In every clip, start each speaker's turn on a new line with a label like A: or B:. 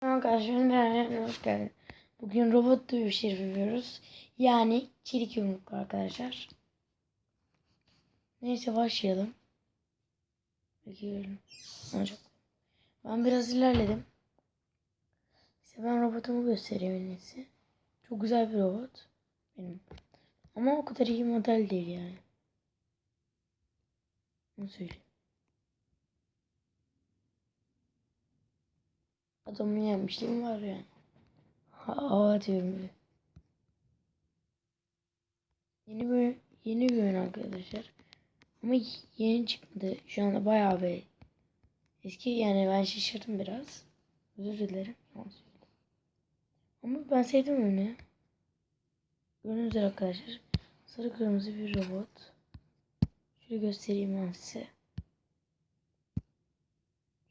A: Arkadaşlar ben hoş geldin. Bugün robot dövüş yapıyoruz. Yani çelik yumruklu arkadaşlar. Neyse başlayalım. Bekliyorum. Olacak. Ben biraz ilerledim. İşte ben robotumu göstereyim en iyisi. Çok güzel bir robot. Benim. Ama o kadar iyi model değil yani. Onu söyleyeyim. Adamın yenmişliğim var yani. Hava diyorum bile. Yeni bir yeni bir oyun arkadaşlar. Ama yeni çıktı. Şu anda bayağı bir eski yani ben şaşırdım biraz. Özür dilerim. Ama ben sevdim oyunu. Gördüğünüz üzere arkadaşlar. Sarı kırmızı bir robot. Şöyle göstereyim ben size.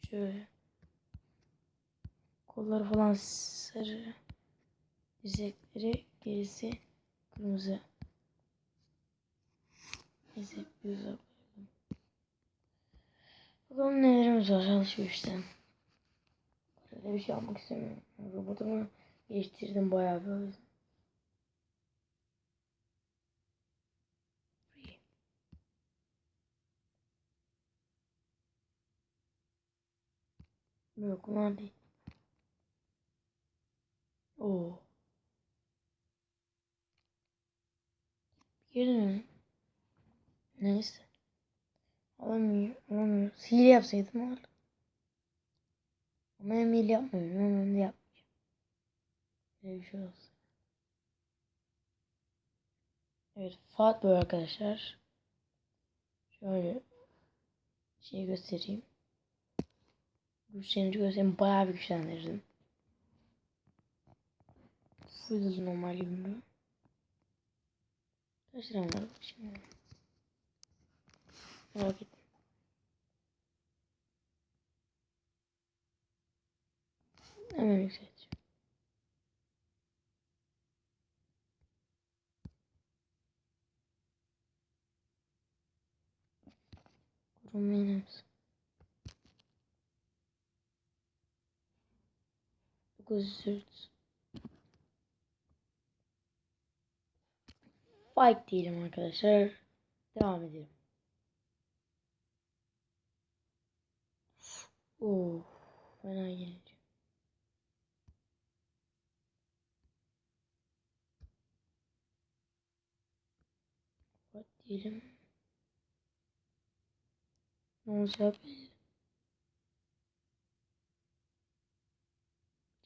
A: Şöyle. Kolları falan sarı. Dizekleri gerisi kırmızı. Neyse uzak koyalım. Bakalım nelerimiz var alışverişten. Böyle bir şey almak istemiyorum. Robotumu geliştirdim bayağı bir o yüzden. Yok. Oo. Mi? Neyse. Alamıyorum. Alamıyorum. Hile yapsaydım var. Ama hem hile yapmıyorum. Ama de yapmayacağım. Böyle bir şey olsun. Evet. Fuat böyle arkadaşlar. Şöyle şey göstereyim. Güçlerini göstereyim. Bayağı bir güçlendirdim. Bu Full normal gibi. Kaç liram var şimdi? Merak ettim. Hemen yükselteceğim. Rumenimiz. 900 Bike diyelim arkadaşlar. Devam edelim. Oo, fena gelince. Bak diyelim. Ne olacak?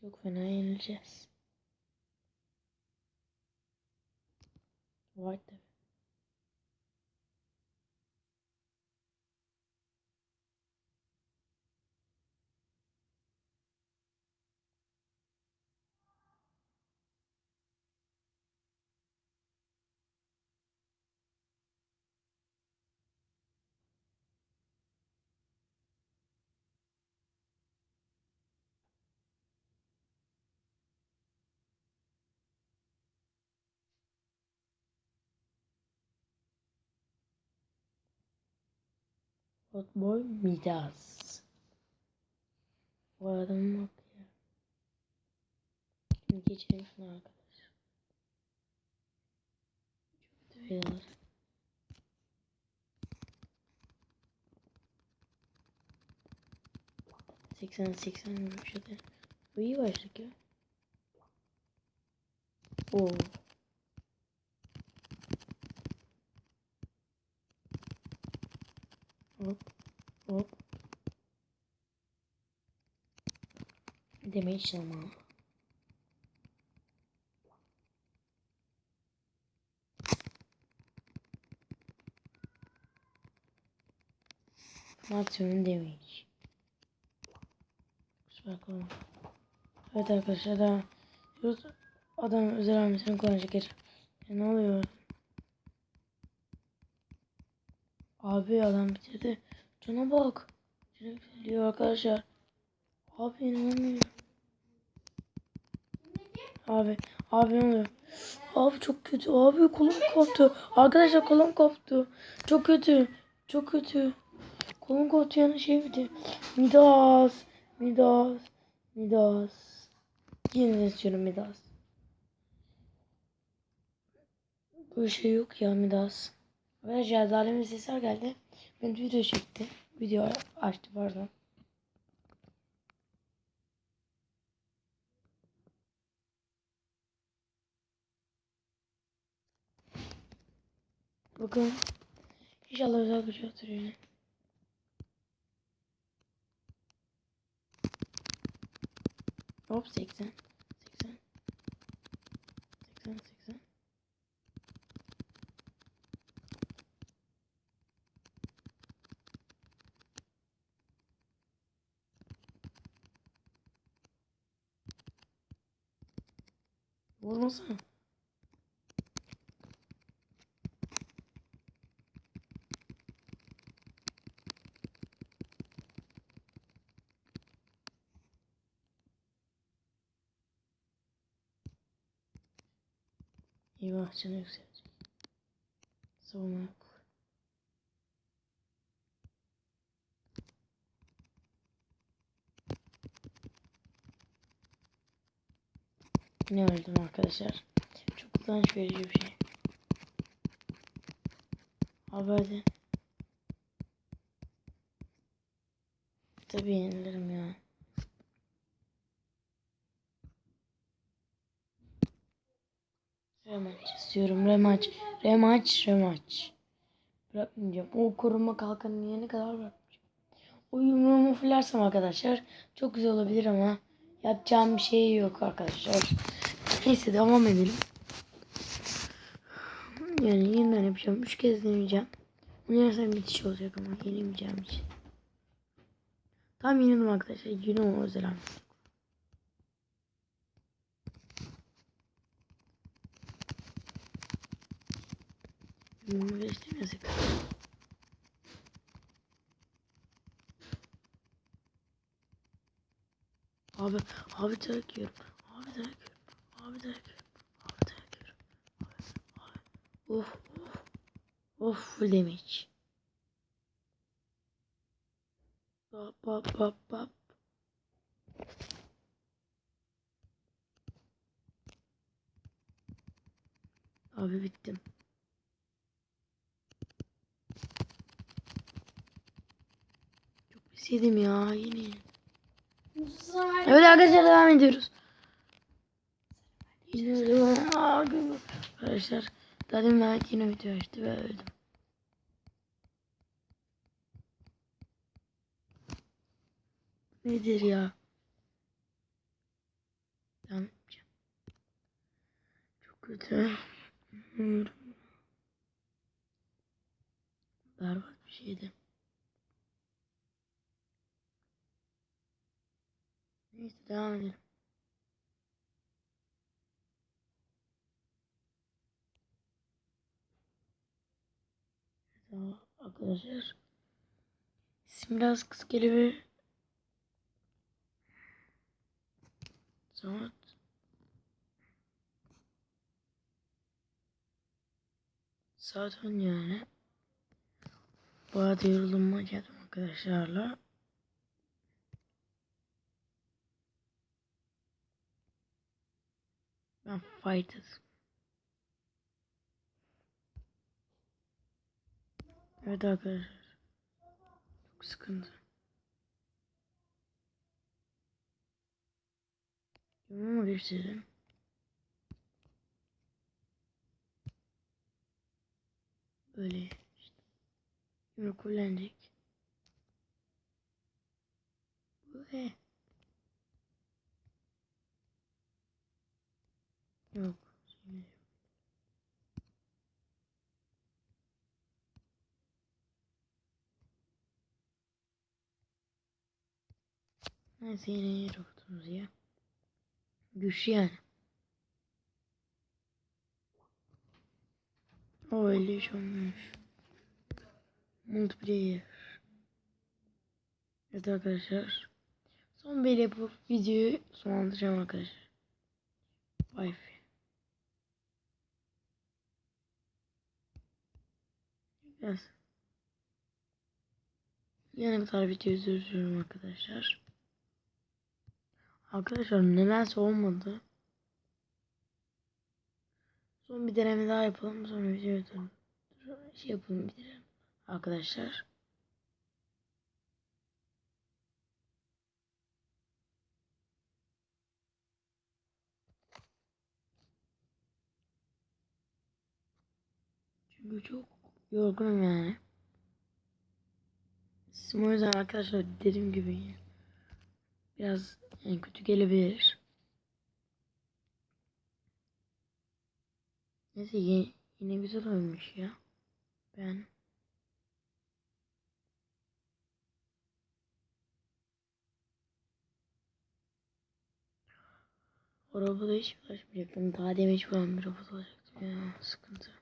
A: Çok fena yenileceğiz. What the Hotboy Midas. Bu adamın bak ya. Şimdi geçelim şuna arkadaşlar. Çok kötü videolar. Seksen seksen şöyle. Bu iyi başlık ya. Oo. Hop. Hop. Damage ama. Maksimum damage. Bakalım. Evet arkadaşlar da adam özel hamlesini kullanacak. Ya ne oluyor? Abi adam bitirdi. Cana bak. Cana yükseliyor arkadaşlar. Abi inanamıyorum. Abi. Abi ne oluyor? Abi çok kötü. Abi kolum koptu. Arkadaşlar kolum koptu. Çok kötü. Çok kötü. Kolum koptu yani şey bitti. Midas. Midas. Midas. Yine de istiyorum Midas. Bu şey yok ya Midas. Arkadaşlar zalimin sesler geldi. Ben video çekti. Video açtı pardon. Bakın. İnşallah özel bir şey yine. Hop 80. 80. 80 80. Vurmasana. Eyvah canı yükselecek. Savunma yok. Yine öldüm arkadaşlar. Çok utanç verici bir şey. Hadi. Tabii yenilirim ya. Remaç istiyorum. Remaç. Remaç. Remaç. Bırakmayacağım. O koruma kalkanını yeni kadar bırakmayacağım. O yumruğumu fırlarsam arkadaşlar çok güzel olabilir ama yapacağım bir şey yok arkadaşlar. Neyse devam edelim. Yani yeniden yapacağım. Üç kez deneyeceğim. Oynarsam bitiş olacak ama yenilmeyeceğim için. Tam yenildim arkadaşlar. Günüm özel anlattım. 25 yazık. Abi, abi dayak yiyorum. Abi dayak yiyorum. Abi dayak yiyorum. Abi dayak yiyorum. Abi, abi. Of, of. Of, full damage. Bap, bap, bap, bap. Abi bittim. Yedim ya yine. Evet arkadaşlar devam ediyoruz. Arkadaşlar zaten Mehmet yine video açtı ve öldüm. Nedir ya? Tamam. Çok kötü. Berbat bir şeydi. Neyse devam edelim. Tamam arkadaşlar. İsim biraz kısa gelebilir. Saat. Saat 10 yani. Bayağı da yoruldum geldim arkadaşlarla. Ben fighter. Evet arkadaşlar. Çok sıkıntı. Yolumu gösterelim. Böyle işte. Yumruk kullanacak. Böyle. Yok. Neyse yine iyi robotumuz ya. Güçlü yani. O 53 olmuş. Multiplayer. Evet arkadaşlar. Son bir yapıp videoyu sonlandıracağım arkadaşlar. Wi-Fi. Biraz. Yani kadar videoyu durduruyorum arkadaşlar. Arkadaşlar nedense olmadı. Son bir deneme daha yapalım. Sonra videoyu da şey yapalım bitirelim. Arkadaşlar. Çünkü çok yorgunum yani. Sizin o yüzden arkadaşlar dediğim gibi biraz yani kötü gelebilir. Neyse yine, güzel olmuş ya. Ben robota hiç ulaşmayacaktım. Daha demin hiç falan bir robot olacaktım ya. Sıkıntı.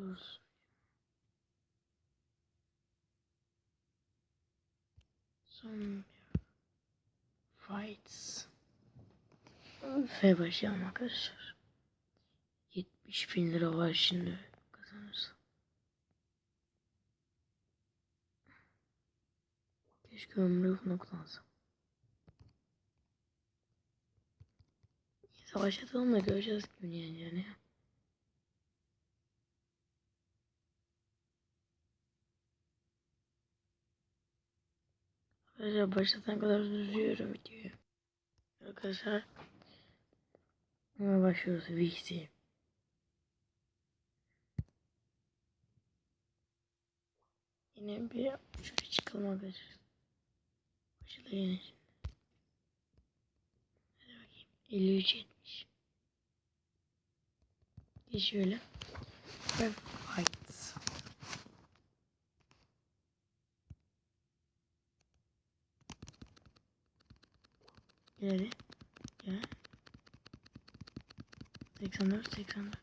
A: Zor. Son fights. Ve başlayalım arkadaşlar. 70 bin lira var şimdi kazanırsa. Keşke ömrü bunu kullansam. Savaş atalım da göreceğiz gibi yani. Arkadaşlar başlatan kadar düzüyorum videoyu. Arkadaşlar Hemen başlıyoruz VC. Yine bir şöyle çıkalım arkadaşlar. Başladı yine şimdi. Hadi bakayım. 53 70. Geç şöyle. Ve Gel hadi. Gel. 84 84.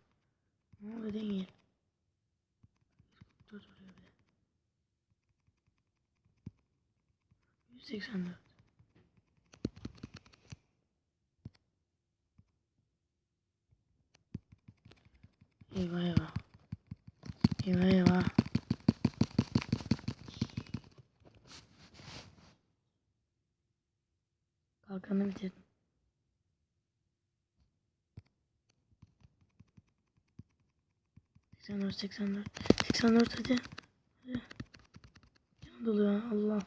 A: Ne oldu değil. Dur duruyor bir de. 184. Eyvah eyvah. Eyvah eyvah. Kalkanı bitirdim. Seksen dört, seksen dört. Seksen dört hadi. Hadi. Canım doluyor Allah.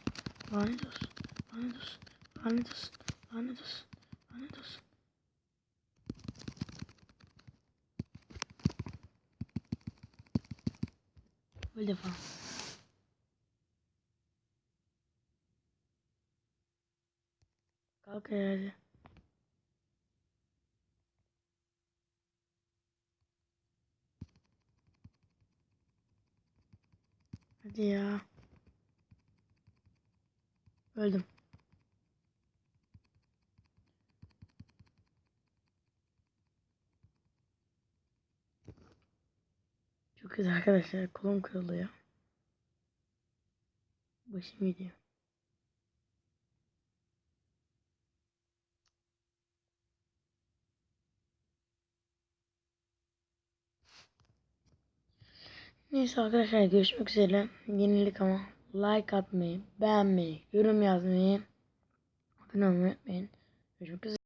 A: Lanet olsun. Lanet olsun. Lanet olsun. Lanet olsun. Lanet olsun. Bir defa. Kalk. Hadi ya. Öldüm. Çok güzel arkadaşlar. Kolum kırılıyor. Başım gidiyor. Neyse arkadaşlar görüşmek üzere. Yenilik ama like atmayı, beğenmeyi, yorum yazmayı, abone olmayı unutmayın. Görüşmek üzere.